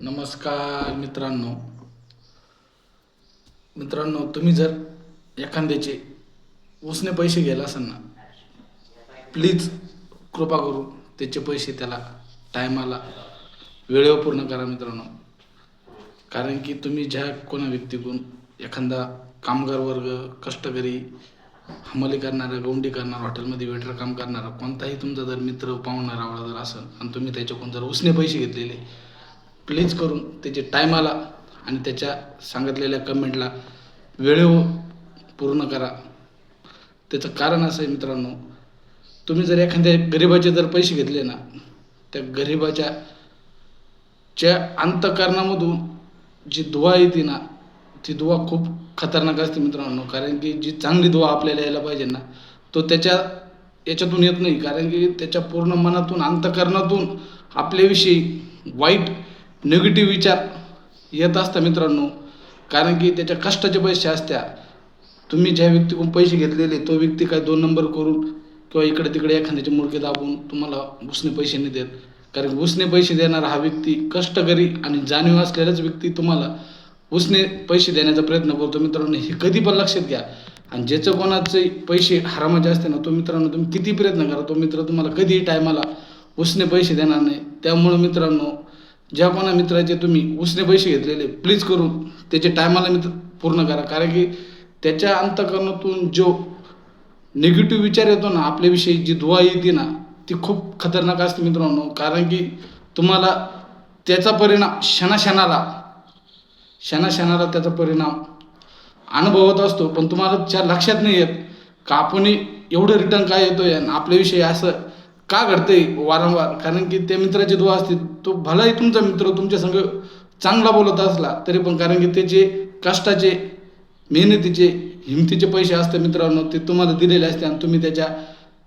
नमस्कार मित्रांनो. मित्रांनो तुम्ही जर एखाद्याचे उसने पैसे घ्यायला असाल ना प्लीज कृपा करून त्याचे पैसे त्याला टायमाला वेळेवर पूर्ण करा मित्रांनो. कारण की तुम्ही ज्या कोणा व्यक्तीकडून एखादा कामगार वर्ग कष्टकरी हमाली करणारा गौंडी करणारा हॉटेलमध्ये वेटर काम करणारा कोणताही तुमचा जर मित्र पाहुणारा आवडा जर असेल आणि तुम्ही त्याच्याकडून जर उसने पैसे घेतलेले प्लीज करून त्याचे टायमाला आणि त्याच्या सांगितलेल्या कमेंटला वेळेवर पूर्ण करा. त्याचं कारण असं आहे मित्रांनो तुम्ही जर एखाद्या गरिबाचे जर पैसे घेतले ना त्या गरिबाच्या च्या अंतकरणामधून जी दुवा येते ना ती दुवा खूप खतरनाक असते मित्रांनो. कारण की जी चांगली दुवा आपल्याला यायला पाहिजे ना तो त्याच्या याच्यातून येत नाही. कारण की त्याच्या पूर्ण मनातून अंतकरणातून आपल्याविषयी वाईट निगेटिव्ह विचार येत असता मित्रांनो कारण की त्याच्या कष्टाचे पैसे असत्या. तुम्ही ज्या व्यक्तीकडून पैसे घेतलेले तो व्यक्ती काय दोन नंबर करून किंवा इकडे तिकडे एखाद्याचे मुडके दाबून तुम्हाला उसने पैसे नाही देत. कारण उसने पैसे देणारा हा व्यक्ती कष्टकरी आणि जाणीव असलेलाच व्यक्ती तुम्हाला उसने पैसे देण्याचा प्रयत्न करतो. मित्रांनो हे कधी पण लक्षात घ्या. आणि ज्याचं कोणाचे पैसे हरामाचे असते ना तो मित्रांनो तुम्ही किती प्रयत्न करा. तो मित्र तुम्हाला कधीही टायमाला उसने पैसे देणार नाही. त्यामुळं मित्रांनो ज्या कोणा मित्राचे तुम्ही उसने पैसे घेतलेले प्लीज करून त्याचे टायमाला मित्र पूर्ण करा. कारण की त्याच्या अंतकरणातून जो निगेटिव्ह विचार येतो ना आपल्याविषयी जी दुवा येते ना ती खूप खतरनाक असते मित्रांनो. कारण की तुम्हाला त्याचा परिणाम क्षणाक्षणाला क्षणाक्षणाला त्याचा परिणाम अनुभवत असतो. पण तुम्हाला त्या लक्षात नाही येत का आपण एवढं रिटर्न काय येतोय? आणि आपल्याविषयी असं का घडते वारंवार? कारण की त्या मित्राची दुवा असते तो भलाही तुमचा मित्र तुमच्या संग चांगला बोलत असला तरी पण कारण की त्याचे कष्टाचे मेहनतीचे हिमतीचे पैसे असते मित्रांनो ते तुम्हाला दिलेले असते आणि तुम्ही त्याच्या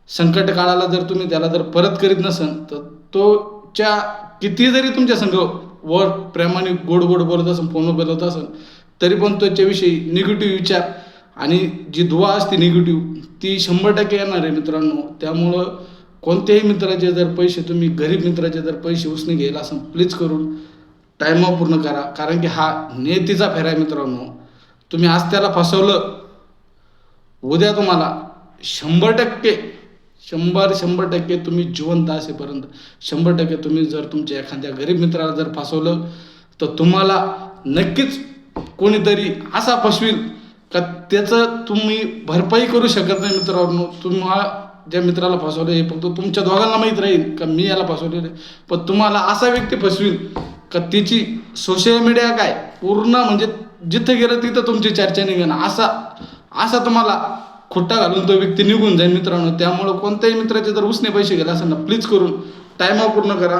संकट काळाला जर तुम्ही त्याला जर परत करीत नसन तर तोच्या किती जरी तुमच्या संघ वर प्रेमाने गोड गोड बोलत असन फोनवर बोलत असन तरी पण त्याच्याविषयी निगेटिव्ह विचार आणि जी दुवा असते निगेटिव्ह ती शंभर टक्के येणार आहे मित्रांनो. त्यामुळं कोणत्याही मित्राचे जर पैसे तुम्ही गरीब मित्राचे जर पैसे उसने घ्यायला असं प्लीज करून टायमा पूर्ण करा. कारण की हा नियतीचा फेरा आहे मित्रांनो. तुम्ही आज त्याला फसवलं. उद्या तुम्हाला शंभर टक्के शंभर शंभर टक्के तुम्ही जिवंत असेपर्यंत शंभर टक्के तुम्ही जर तुमच्या एखाद्या गरीब मित्राला जर फसवलं तर तुम्हाला नक्कीच कोणीतरी असा फसवील का त्याचं तुम्ही भरपाई करू शकत नाही मित्रांनो. तुम्हा ज्या मित्राला फसवलं हे फक्त तुमच्या दोघांना माहीत राहील का मी याला फसवलेलं आहे. पण तुम्हाला असा व्यक्ती फसवील का तिची सोशल मीडिया काय? पूर्ण म्हणजे जिथं गेलं तिथं तुमची चर्चा निघेन असा असा तुम्हाला खोटा घालून तो व्यक्ती निघून जाईल मित्रांनो. त्यामुळं कोणत्याही मित्राचे जर उसने पैसे गेले असेल ना प्लीज करून टायमा पूर्ण करा.